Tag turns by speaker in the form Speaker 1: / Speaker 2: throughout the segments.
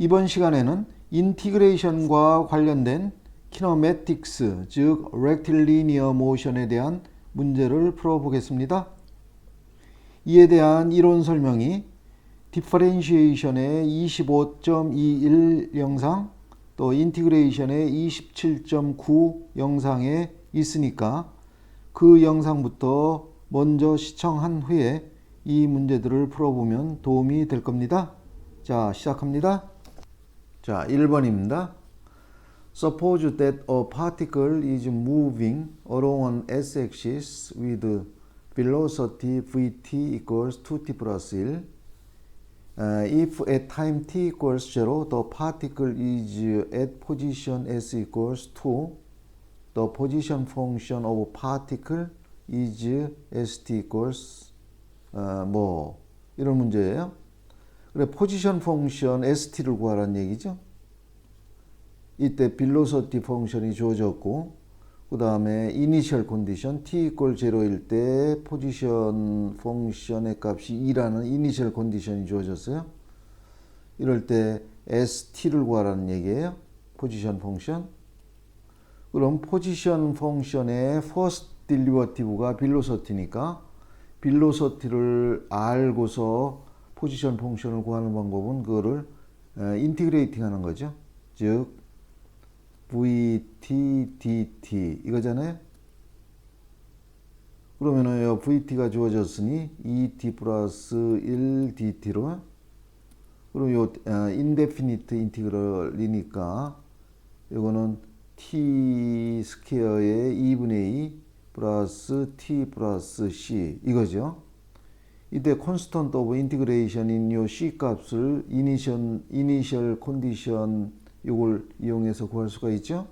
Speaker 1: 이번 시간에는 인티그레이션과 관련된 키노매틱스, 즉 렉틸리니어 모션에 대한 문제를 풀어보겠습니다. 이에 대한 이론 설명이 디퍼렌시에이션의 25.21 영상 또 인티그레이션의 27.9 영상에 있으니까 그 영상부터 먼저 시청한 후에 이 문제들을 풀어보면 도움이 될 겁니다. 자, 시작합니다. 자, 1번입니다. Suppose that a particle is moving along an s-axis with velocity vt equals 2t plus 1. Uh, if at time t equals 0, the particle is at position s equals 2, the position function of particle is st equals 어, 뭐 이런 문제예요. 그래 포지션 펑션 st를 구하라는 얘기죠. 이때 빌로서티 펑션이 주어졌고 그 다음에 이니셜 컨디션 t 이퀄 0일 때 포지션 펑션의 값이 2라는 이니셜 컨디션이 주어졌어요. 이럴 때 st를 구하라는 얘기예요. 포지션 펑션. 그럼 포지션 펑션의 first derivative가 빌로서티니까 빌로서티를 알고서 포지션 펑션을 구하는 방법은 그거를 인티그레이팅 하는 거죠. 즉 vt dt 이거잖아요. 그러면은 요 vt가 주어졌으니 2t 플러스 1 dt로 그럼 요 인데피니트 인티그럴이니까 이거는 t 스퀘어의 2분의 2 플러스 t 플러스 c 이거죠. 이때 콘스턴트 오브 인티그레이션인 요 c 값을 이니션 이니셜 컨디션 이걸 이용해서 구할 수가 있죠.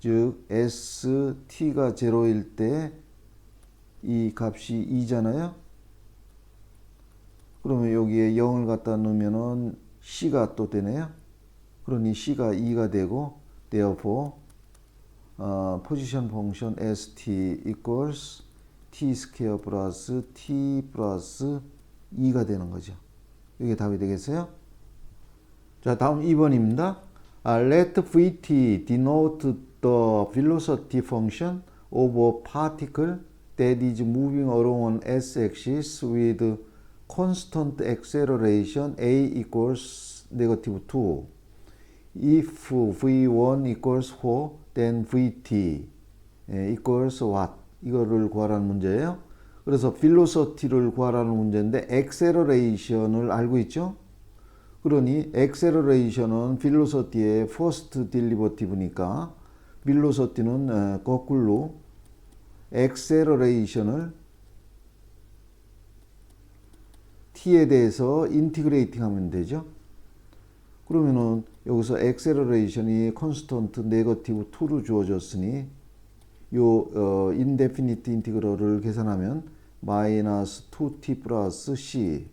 Speaker 1: 즉 s t가 0일 때 이 값이 2잖아요. 그러면 여기에 0을 갖다 넣으면은 c가 또 되네요. 그러니 c가 2가 되고 therefore 어, 포지션 펑션 st equals t 스퀘어 플러스 t 플러스 2가 되는 거죠. 이게 답이 되겠어요? 자, 다음 2번입니다. Uh, let vt denote the velocity function of a particle that is moving along an s-axis with constant acceleration a equals negative 2. If v1 equals 4, then vt equals what? 이거를 구하라는 문제예요. 그래서 velocity를 구하라는 문제인데 acceleration을 알고 있죠? 그러니 acceleration은 velocity의 first derivative니까 velocity는 거꾸로 acceleration을 t에 대해서 인티그레이팅 하면 되죠. 그러면은 여기서 acceleration이 constant negative 2로 주어졌으니 요 어, indefinite 인티그럴을 계산하면 마이너스 2t 플러스 c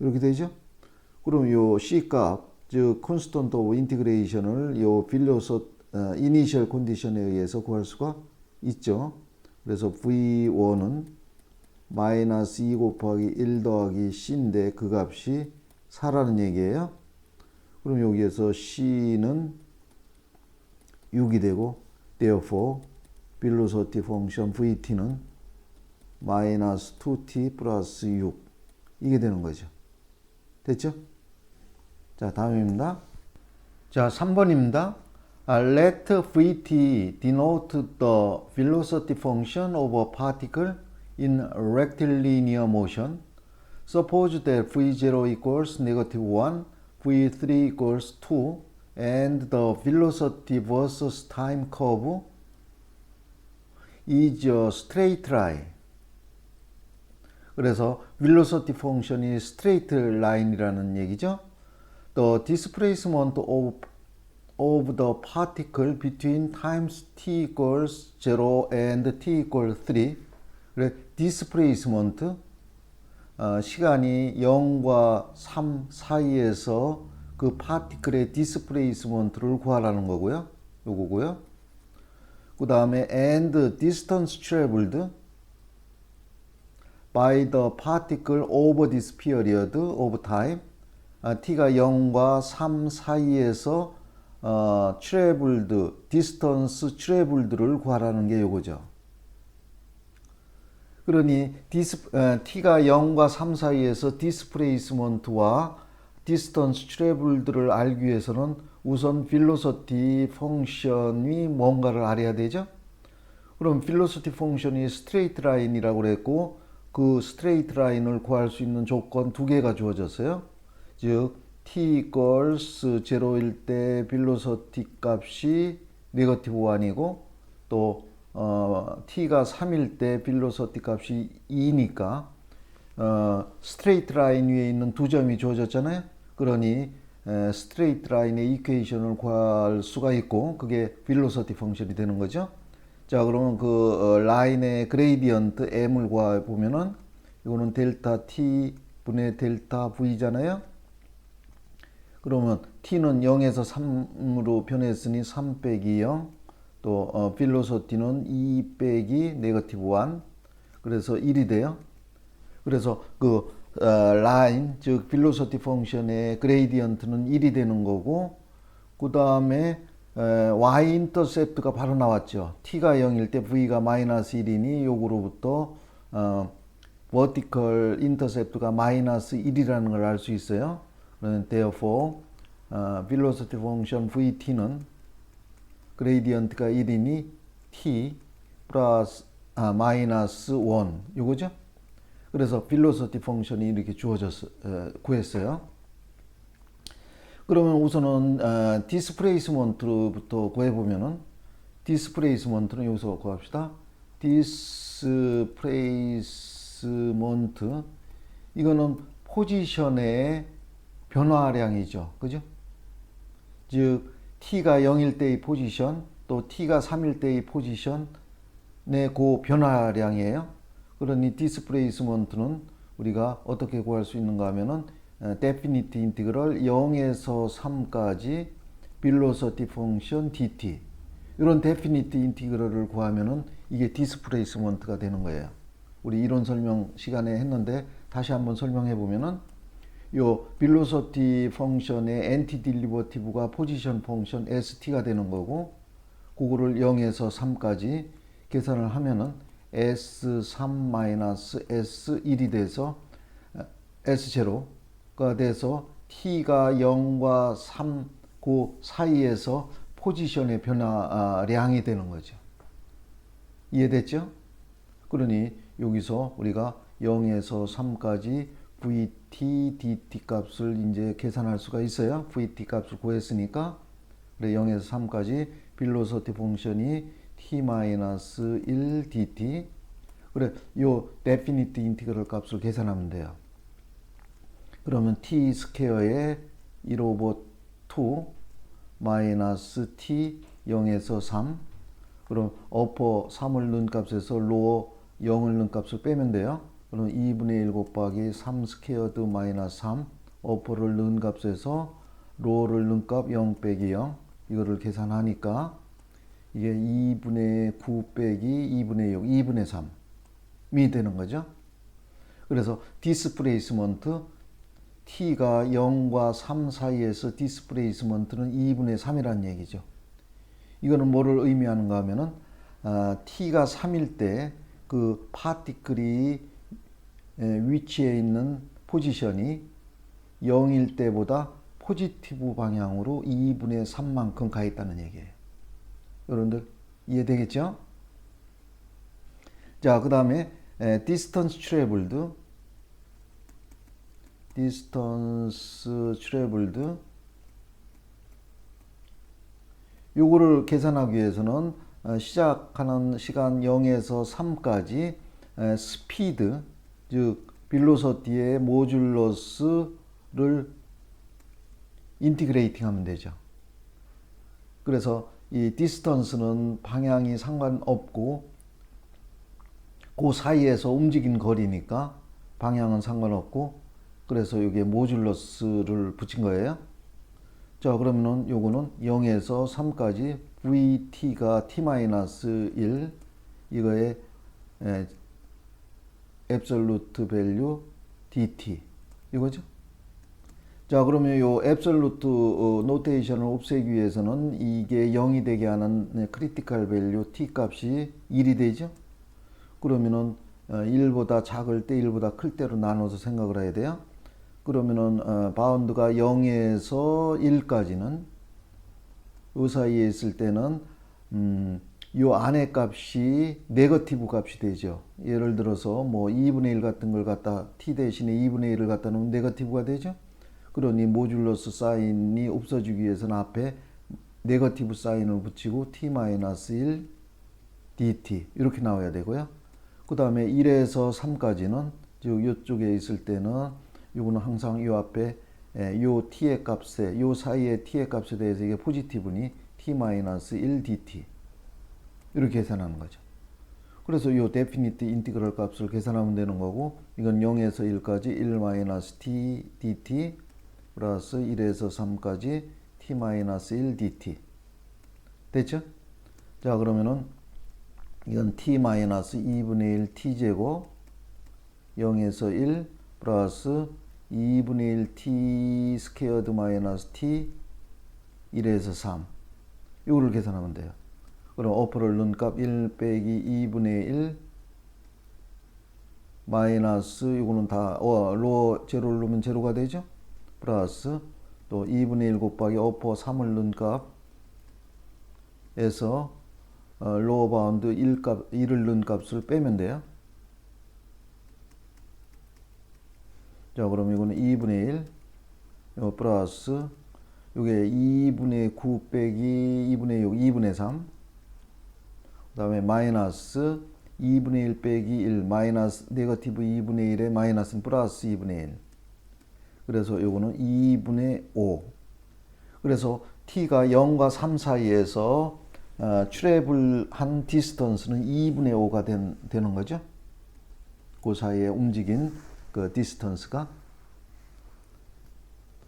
Speaker 1: 이렇게 되죠. 그럼 요 c 값, 즉 constant of integration을 요 빌로서 어, initial condition에 의해서 구할 수가 있죠. 그래서 v1은 마이너스 2 곱하기 1 더하기 c인데 그 값이 4라는 얘기예요. 그럼 여기에서 c는 6이 되고 therefore velocity function vt는 마이너스 2t 플러스 6 이게 되는 거죠. 됐죠? 자 다음입니다. 자 3번입니다. Let vt denote the velocity function of a particle in rectilinear motion. Suppose that v0 equals negative 1, v3 equals 2, and the velocity versus time curve is a straight line. 그래서 velocity function이 straight line이라는 얘기죠. The displacement of, of the particle between times t equals 0 and t equals 3. 그래 displacement 어, 시간이 0과 3 사이에서 그 파티클의 디스플레이스먼트를 구하라는 거고요. 요거고요. 그 다음에 and distance traveled by the particle over this period of time 아, t가 0과 3 사이에서 어, traveled, distance traveled를 구하라는 게 요거죠. 그러니 디스, 어, t가 0과 3 사이에서 displacement와 distance traveled를 알기 위해서는 우선 velocity 펑션이 뭔가를 알아야 되죠. 그럼 velocity 펑션이 straight line이라고 그랬고 그 straight line을 구할 수 있는 조건 두 개가 주어졌어요. 즉 t equals 0일 때 velocity 값이 네거티브 1이고 또 어, t가 3일 때 velocity 값이 2니까 어, straight line 위에 있는 두 점이 주어졌잖아요. 그러니 에, straight line의 이퀘이션을 구할 수가 있고 그게 velocity 펑션이 되는 거죠. 자 그러면 그 어, 라인의 그레이디언트 m을 구해 보면은 이거는 델타 t 분의 델타 v잖아요. 그러면 t는 0에서 3으로 변했으니 3 빼기 0. 또 어, velocity는 2 빼기 네거티브 1. 그래서 1이 돼요. 그래서 그 어, 라인 즉 velocity 펑션의 그레이디언트는 1이 되는 거고 그 다음에 y 인터셉트가 바로 나왔죠. t가 0일 때 v가 마이너스 1이니 요거로부터 어, vertical intercept가 마이너스 1이라는 걸 알 수 있어요. 그러면 therefore 어, velocity vt는 그레이디언트가 1이니 t 플러스 아, 마이너스 1 요거죠. 그래서 velocity 펑션이 이렇게 주어졌 어, 구했어요. 그러면 우선은 어, 디스플레이스먼트부터 구해 보면은 디스플레이스먼트는 여기서 구합시다. 디스플레이스먼트 이거는 포지션의 변화량이죠. 그죠? 즉 t가 0일 때의 포지션 또 t가 3일 때의 포지션의 그 변화량이에요. 그러니 디스플레이스먼트는 우리가 어떻게 구할 수 있는가 하면은 데피니트 인티그럴 0에서 3까지 velocity function dt 이런 데피니트 인티그럴을 구하면은 이게 디스플레이스먼트가 되는 거예요. 우리 이론 설명 시간에 했는데 다시 한번 설명해 보면은 요 velocity 펑션의 엔티 딜리버티브가 포지션 펑션 st가 되는 거고 그거를 0에서 3까지 계산을 하면은 s3 s1이 돼서 s0가 돼서 t가 0과 3 그 사이에서 포지션의 변화량이 되는 거죠. 이해됐죠? 그러니 여기서 우리가 0에서 3까지 vt, dt 값을 이제 계산할 수가 있어요. vt 값을 구했으니까 그래 0에서 3까지 빌로서티 펑션이 t-1 dt 그래 요 데피니트 인티그럴 값을 계산하면 돼요. 그러면 t 스퀘어에 1 오버 2 마이너스 t 0에서 3 그럼 어퍼 3을 넣은 값에서 로어 0을 넣은 값을 빼면 돼요. 그럼 2분의 1 곱하기 3 스퀘어드 마이너스 3 어퍼를 넣은 값에서 로어를 넣은 값 0 빼기 0 이거를 계산하니까 이게 2분의 9 빼기 2분의 6, 2분의 3이 되는 거죠. 그래서 디스플레이스먼트 t가 0과 3 사이에서 디스플레이스먼트는 2분의 3이라는 얘기죠. 이거는 뭐를 의미하는가 하면은 아, t가 3일 때 그 파티클이 위치해 있는 포지션이 0일 때보다 포지티브 방향으로 2분의 3만큼 가 있다는 얘기예요. 여러분들 이해되겠죠? 자, 그 다음에 distance traveled distance traveled 요거를 계산하기 위해서는 어, 시작하는 시간 0에서 3까지 스피드 즉 빌로서티의 모듈러스를 인티그레이팅 하면 되죠. 그래서 이 디스턴스는 방향이 상관없고 그 사이에서 움직인 거리니까 방향은 상관없고 그래서 여기에 모듈러스를 붙인 거예요. 자 그러면은 요거는 0에서 3까지 vt가 t-1 이거의 에, 앱솔루트 밸류 dt 이거죠. 자 그러면 요 앱솔루트 어, 노테이션을 없애기 위해서는 이게 0이 되게 하는 네, 크리티컬 밸류 t 값이 1이 되죠. 그러면은 어, 1보다 작을 때 1보다 클 때로 나눠서 생각을 해야 돼요. 그러면은 어, 바운드가 0에서 1까지는 이 사이에 있을 때는 음, 요 안에 값이 네거티브 값이 되죠. 예를 들어서 뭐 2분의 1 같은 걸 갖다 t 대신에 2분의 1을 갖다 놓으면 네거티브가 되죠. 그러니 모듈러스 사인이 없어지기 위해서는 앞에 네거티브 사인을 붙이고 t-1 dt 이렇게 나와야 되고요. 그 다음에 1에서 3까지는 즉 이쪽에 있을 때는 이거는 항상 이 앞에 에, 요 t의 값에 요 사이의 t의 값에 대해서 이게 포지티브니 t-1 dt 이렇게 계산하는 거죠. 그래서 이 데피니트 인티그럴 값을 계산하면 되는 거고 이건 0에서 1까지 1-t dt 플러스 1에서 3까지 t-1 dt 됐죠? 자 그러면은 이건 t-2분의 1 t제곱 0에서 1 플러스 2분의 1 t 스퀘어드 마이너스 t 1에서 3 이거를 계산하면 돼요. 그럼 어퍼를 넣은 값1 빼기 2분의 1 마이너스 이거는 다 어, 로 제로를 넣으면 제로가 되죠. 플러스 또 2분의 1 곱하기 어퍼 3을 넣은 값에서 어, 로어 바운드 1 값, 1을 넣은 값을 빼면 돼요. 자, 그럼 이거는 2분의 1, 요 플러스, 요게 2분의 9 빼기 2분의 6, 2분의 3. 그 다음에 마이너스 2분의 1 빼기 1, 마이너스 네거티브 2분의 1에 마이너스는 플러스 2분의 1. 그래서 요거는 2분의 5. 그래서 t가 0과 3 사이에서 어, 트래블한 디스턴스는 2분의 5가 된, 되는 거죠. 그 사이에 움직인 그 디스턴스가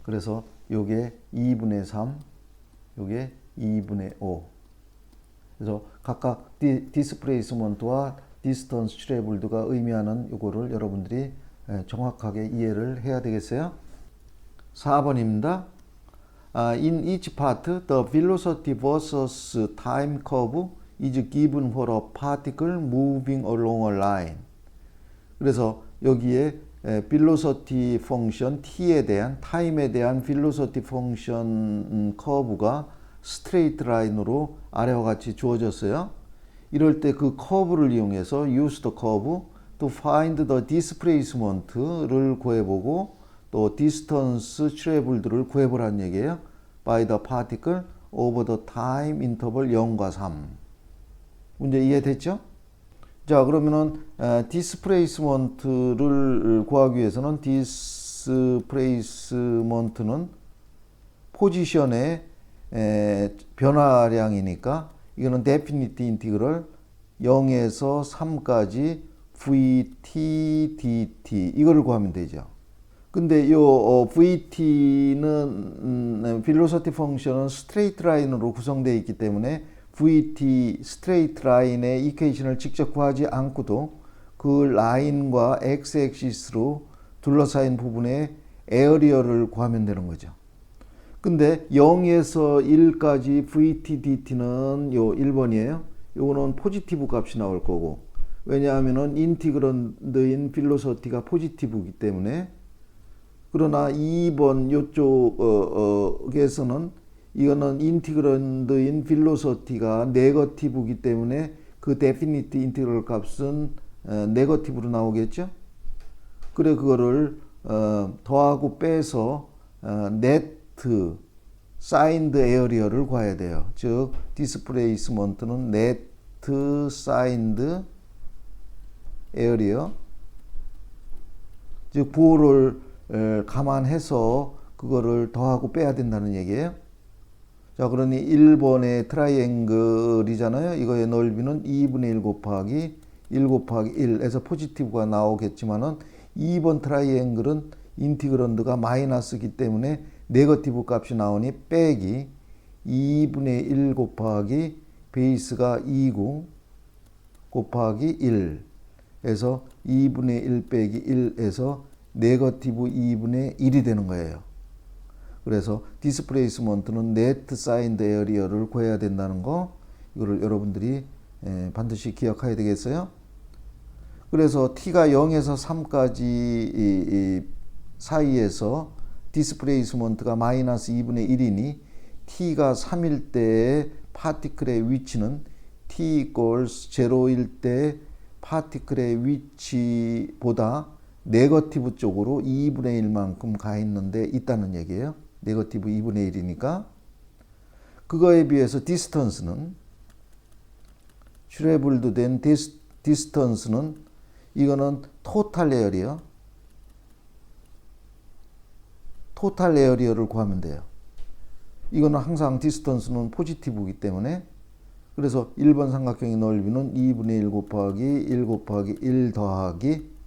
Speaker 1: 그래서 요게 2분의 3, 요게 2분의 5. 그래서 각각 디, 디스플레이스먼트와 디스턴스 트래블드가 의미하는 요거를 여러분들이 예, 정확하게 이해를 해야 되겠어요. 4번입니다. Uh, in each part, the velocity versus time curve is given for a particle moving along a line. 그래서 여기에 에, velocity function t에 대한 타임에 대한 velocity function 커브가 스트레이트 라인으로 아래와 같이 주어졌어요. 이럴 때 그 커브를 이용해서 use the curve to find the displacement를 구해보고 또 distance traveled를 구해보라는 얘기예요. by the particle over the time interval 0과 3. 문제 이해됐죠? 자, 그러면은 디스플레이스먼트를 구하기 위해서는 디스플레이스먼트는 포지션의 에, 변화량이니까 이거는 데피니트 인티그럴 0에서 3까지 vt dt 이거를 구하면 되죠. 근데 요 어, VT는 음, 필로소티 펑션은 스트레이트 라인으로 구성되어 있기 때문에 VT 스트레이트 라인의 이퀘이션을 직접 구하지 않고도 그 라인과 x 액시스로 둘러싸인 부분의 에어리어를 구하면 되는 거죠. 근데 0에서 1까지 VT DT는 요 1번이에요. 요거는 포지티브 값이 나올 거고 왜냐하면은 인티그런드인 필로소티가 포지티브이기 때문에 그러나 2번 요쪽에서는 이거는 인티그런드인 필로소티가 네거티브이기 때문에 그 데피니트 인티그럴 값은 어, 네거티브로 나오겠죠. 그래 그거를 어, 더하고 빼서 어, 네트 사인드 에어리어를 구해야 돼요. 즉 디스플레이스먼트는 네트 사인드 에어리어 즉 부호를 감안해서 그거를 더하고 빼야 된다는 얘기예요. 자, 그러니 1번의 트라이앵글이잖아요. 이거의 넓이는 2분의 1 곱하기 1 곱하기 1에서 포지티브가 나오겠지만은 2번 트라이앵글은 인티그런드가 마이너스기 때문에 네거티브 값이 나오니 빼기 2분의 1 곱하기 베이스가 2구 곱하기 1에서 2분의 1 빼기 1에서 네거티브 2분의 1이 되는 거예요. 그래서 디스플레이스먼트는 네트 사인드 에어리어를 구해야 된다는 거 이거를 여러분들이 에, 반드시 기억해야 되겠어요. 그래서 t가 0에서 3까지 이, 이 사이에서 디스플레이스먼트가 마이너스 2분의 1이니 t가 3일 때의 파티클의 위치는 t equals 0일 때 파티클의 위치보다 네거티브 쪽으로 2분의 1만큼 가 있는데 있다는 얘기예요. 네거티브 2분의 1이니까 그거에 비해서 디스턴스는 트래블드 된 디스, 디스턴스는 이거는 토탈 에어리어 토탈 에어리어를 구하면 돼요. 이거는 항상 디스턴스는 포지티브이기 때문에 그래서 1번 삼각형의 넓이는 2분의 1 곱하기 1 곱하기 1 더하기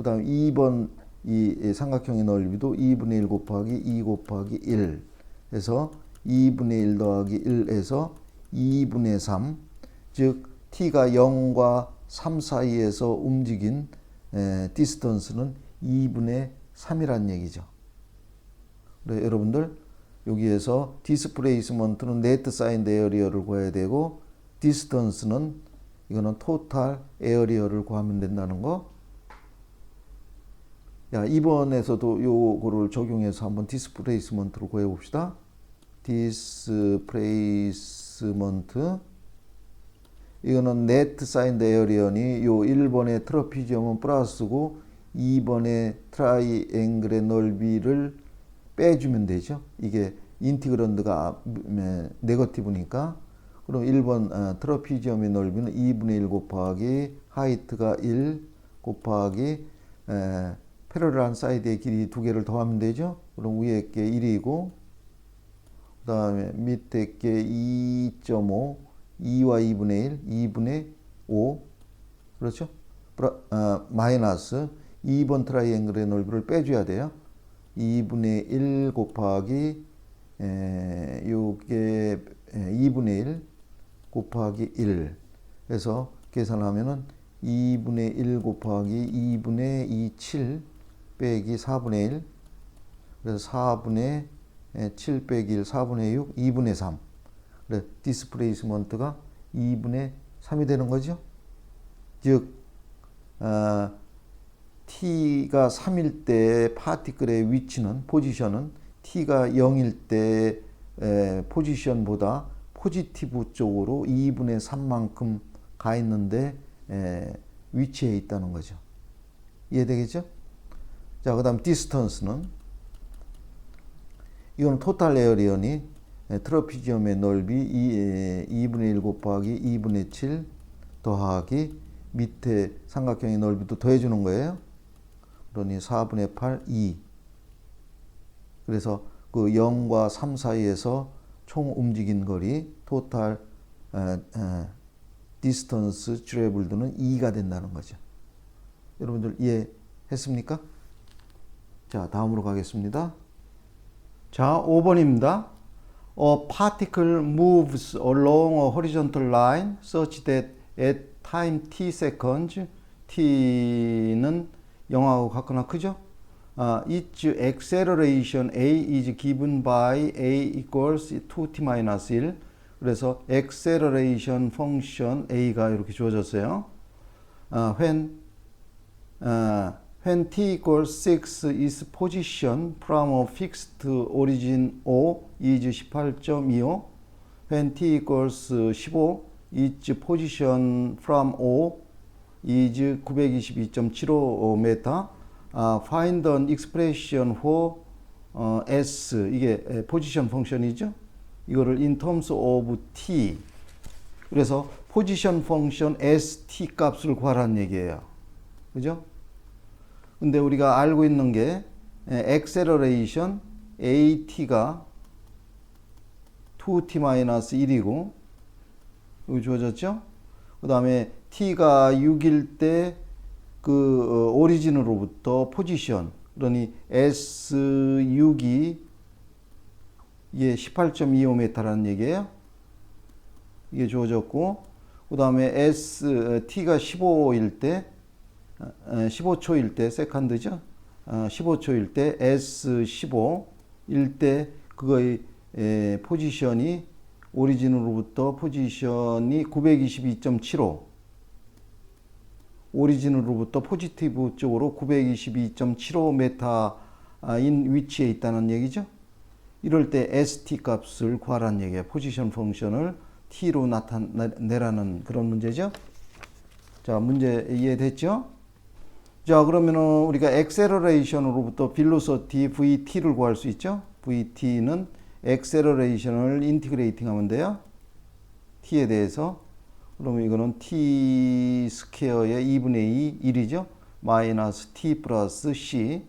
Speaker 1: 그 다음에 2번 이 삼각형의 넓이도 2분의 1 곱하기 2 곱하기 1 해서 2분의 1 더하기 1에서 2분의 3, 즉 t가 0과 3 사이에서 움직인 에, 디스턴스는 2분의 3이란 얘기죠. 그래 여러분들 여기에서 디스플레이스먼트는 네트 사인드 에어리어를 구해야 되고 디스턴스는 이거는 토탈 에어리어를 구하면 된다는 거. 야, 이번에서도 요거를 적용해서 한번 디스플레이스먼트를 구해 봅시다. 디스플레이스먼트 이거는 네트 사인드 에어리언이 요 1번의 트러피지엄은 플러스고 2번의 트라이앵글의 넓이를 빼주면 되죠. 이게 인티그런드가 네거티브니까 그럼 1번 어, 트러피지엄의 넓이는 2분의 1 곱하기 하이트가 1 곱하기 에, 패러렐한 사이드의 길이 두 개를 더하면 되죠. 그럼 위에 게 1이고 그 다음에 밑에 게 2.5 2와 2분의 1 2분의 5 그렇죠? 어, 마이너스 2번 트라이앵글의 넓이를 빼줘야 돼요. 2분의 1 곱하기 에, 요게 2분의 1 곱하기 1 해서 계산하면은 2분의 1 곱하기 2분의 2 7 빼기 4분의 1 그래서 4분의 7 빼기 1 4분의 6 2분의 3 그래 디스플레이스먼트가 2분의 3이 되는 거죠. 즉 어, t가 3일 때 파티클의 위치는 포지션은 t가 0일 때 에, 포지션보다 포지티브 쪽으로 2분의 3만큼 가 있는데 에, 위치해 있다는 거죠. 이해되겠죠? 자, 그 다음 디스턴스는 이건 토탈 에어리언이 트러피지엄의 넓이 2, 분의 1 곱하기 2분의 7 더하기 밑에 삼각형의 넓이도 더해주는 거예요. 그러니 4분의 8, 2. 그래서 그 0과 3 사이에서 총 움직인 거리 토탈 디스턴스 트래블드는 2가 된다는 거죠. 여러분들 이해했습니까? 자, 다음으로 가겠습니다. 자, 5번입니다. A particle moves along a horizontal line such that at time t seconds t는 0하고 같거나 크죠? uh, its acceleration a is given by a equals 2t minus 1 그래서 acceleration function a가 이렇게 주어졌어요. uh, when uh, when t equals 6 is position from a fixed origin O is 18.25 when t equals 15 its position from O is 922.75m 아, find an expression for 어, S 이게 에, 포지션 펑션이죠. 이거를 in terms of t 그래서 포지션 펑션 st 값을 구하라는 얘기예요. 그죠? 근데 우리가 알고 있는 게 액셀러레이션 at가 2t-1이고 여기 주어졌죠? 그 다음에 t가 6일 때 그 오리진으로부터 포지션 그러니 S6이 이게 18.25m라는 얘기예요. 이게 주어졌고 그 다음에 S t가 15일 때 15초일 때 세컨드죠. 15초일 때 S15일 때 그거의 에, 포지션이 오리진으로부터 포지션이 922.75 오리진으로부터 포지티브 쪽으로 922.75m인 위치에 있다는 얘기죠. 이럴 때 ST 값을 구하라는 얘기예요. 포지션 펑션을 T로 나타내라는 그런 문제죠. 자, 문제 이해됐죠? 자, 그러면은 우리가 엑셀러레이션으로부터 빌로서티 VT를 구할 수 있죠? VT는 엑셀러레이션을 인티그레이팅 하면 돼요. T에 대해서. 그러면 이거는 T 스퀘어의 2분의 2, 1이죠? 마이너스 T 플러스 C.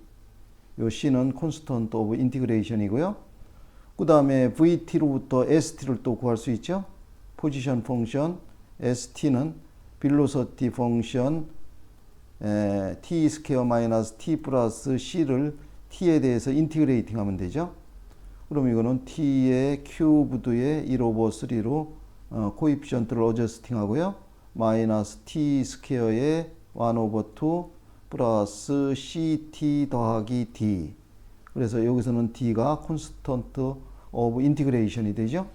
Speaker 1: 요 C는 콘스턴트 오브 인티그레이션이고요. 그 다음에 VT로부터 ST를 또 구할 수 있죠? 포지션 펑션 ST는 빌로서티 펑션 에, t 스퀘어 마이너스 t 플러스 c를 t에 대해서 인티그레이팅 하면 되죠. 그럼 이거는 t의 큐브드의 1 오버 3로 어, 코이피션트를 어저스팅 하고요. 마이너스 t 스퀘어의 1 오버 2 플러스 ct 더하기 d 그래서 여기서는 d가 콘스턴트 오브 인티그레이션이 되죠.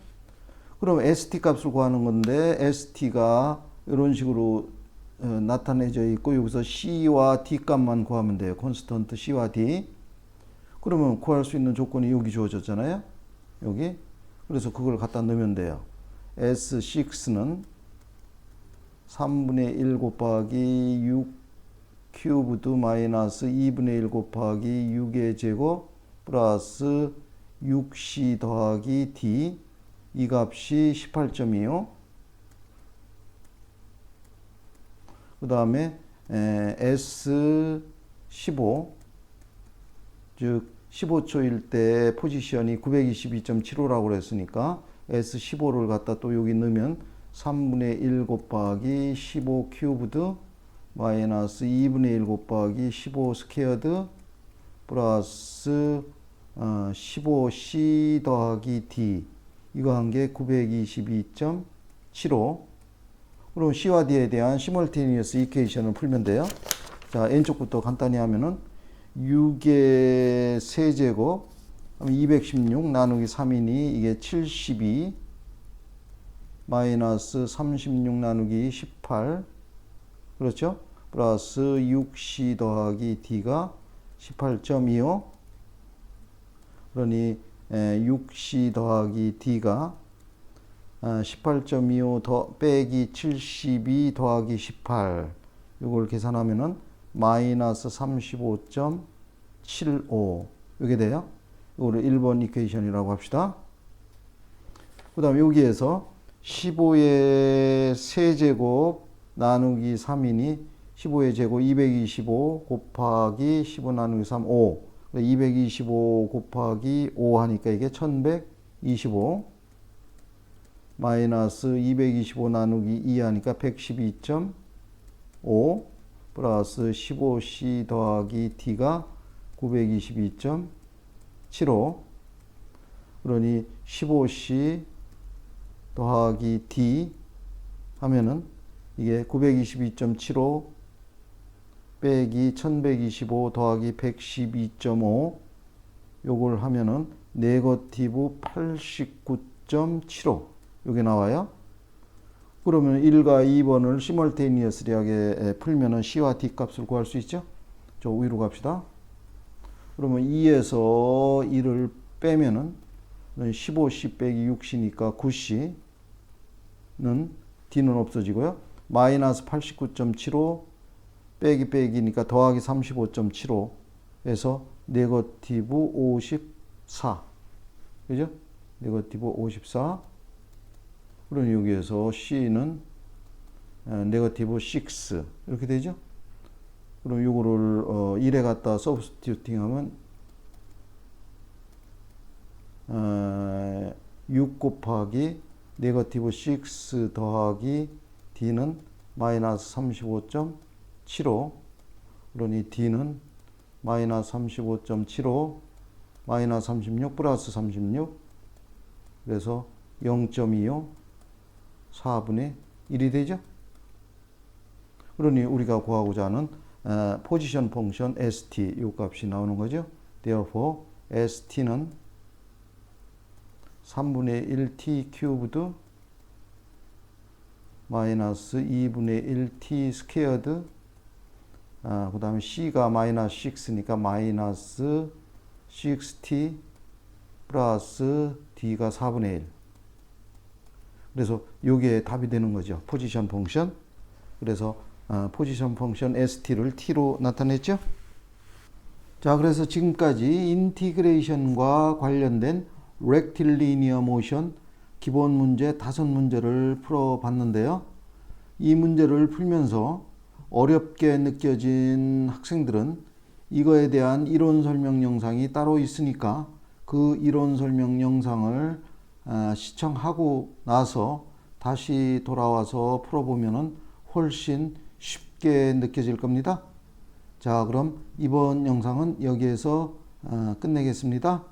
Speaker 1: 그럼 st 값을 구하는 건데 st가 이런 식으로 어, 나타내져 있고 여기서 c와 d 값만 구하면 돼요. 콘스턴트 c와 d. 그러면 구할 수 있는 조건이 여기 주어졌잖아요. 여기. 그래서 그걸 갖다 넣으면 돼요. S6는 3분의 1 곱하기 6 큐브드 마이너스 2분의 1 곱하기 6의 제곱 플러스 6c 더하기 d 이 값이 18점이요. 그 다음에 S15 즉 15초일 때 포지션이 922.75라고 그랬으니까 S15를 갖다 또 여기 넣으면 3분의 1 곱하기 15 큐브드 마이너스 2분의 1 곱하기 15 스퀘어드 플러스 어, 15C 더하기 D 이거 한 게 922.75 그럼 C와 D에 대한 시멀테니어스 이퀘이션을 풀면 돼요. 자, 왼쪽부터 간단히 하면은 6의 세제곱 216 나누기 3이니 이게 72 마이너스 36 나누기 18 그렇죠? 플러스 6C 더하기 D가 18.25 그러니 6C 더하기 D가 18.25더 빼기 72 더하기 18 이걸 계산하면은 마이너스 35.75 이게 돼요. 이거를 1번 이퀘이션이라고 합시다. 그 다음에 여기에서 15의 세제곱 나누기 3이니 15의 제곱 225 곱하기 15 나누기 3 5. 225 곱하기 5 하니까 이게 1125 마이너스 225 나누기 2 하니까 112.5 플러스 15C 더하기 D가 922.75 그러니 15C 더하기 D 하면은 이게 922.75 빼기 1125 더하기 112.5 요걸 하면은 네거티브 89.75 요게 나와요. 그러면 1과 2번을 시멀테니어스리하게 풀면은 C와 D 값을 구할 수 있죠? 저 위로 갑시다. 그러면 2에서 1을 빼면은 15C 빼기 6C니까 9C는 D는 없어지고요. 마이너스 89.75 빼기 빼기니까 더하기 35.75에서 네거티브 54. 그죠? 네거티브 54. 그럼 여기에서 C는 네거티브 6 이렇게 되죠? 그럼 요거를 어 1에 갖다 서브스티튜팅 하면 어, 6 곱하기 네거티브 6 더하기 D는 마이너스 35.75 그러니 D는 마이너스 35.75 마이너스 36 플러스 36 그래서 0.25 4분의 1이 되죠. 그러니 우리가 구하고자 하는 어, 포지션 펑션 st 이 값이 나오는 거죠. therefore st는 3분의 1 t 큐브드 마이너스 2분의 1 t 스퀘어드 아, 그 다음에 c가 마이너스 6니까 마이너스 6t 플러스 d가 4분의 1 그래서 요게 답이 되는 거죠. 포지션 펑션 그래서 아, 포지션 펑션 st를 t로 나타냈죠? 자 그래서 지금까지 인티그레이션과 관련된 렉틸리니어 모션 기본 문제 다섯 문제를 풀어 봤는데요. 이 문제를 풀면서 어렵게 느껴진 학생들은 이거에 대한 이론 설명 영상이 따로 있으니까 그 이론 설명 영상을 아, 시청하고 나서 다시 돌아와서 풀어보면은 훨씬 쉽게 느껴질 겁니다. 자, 그럼 이번 영상은 여기에서 어, 끝내겠습니다.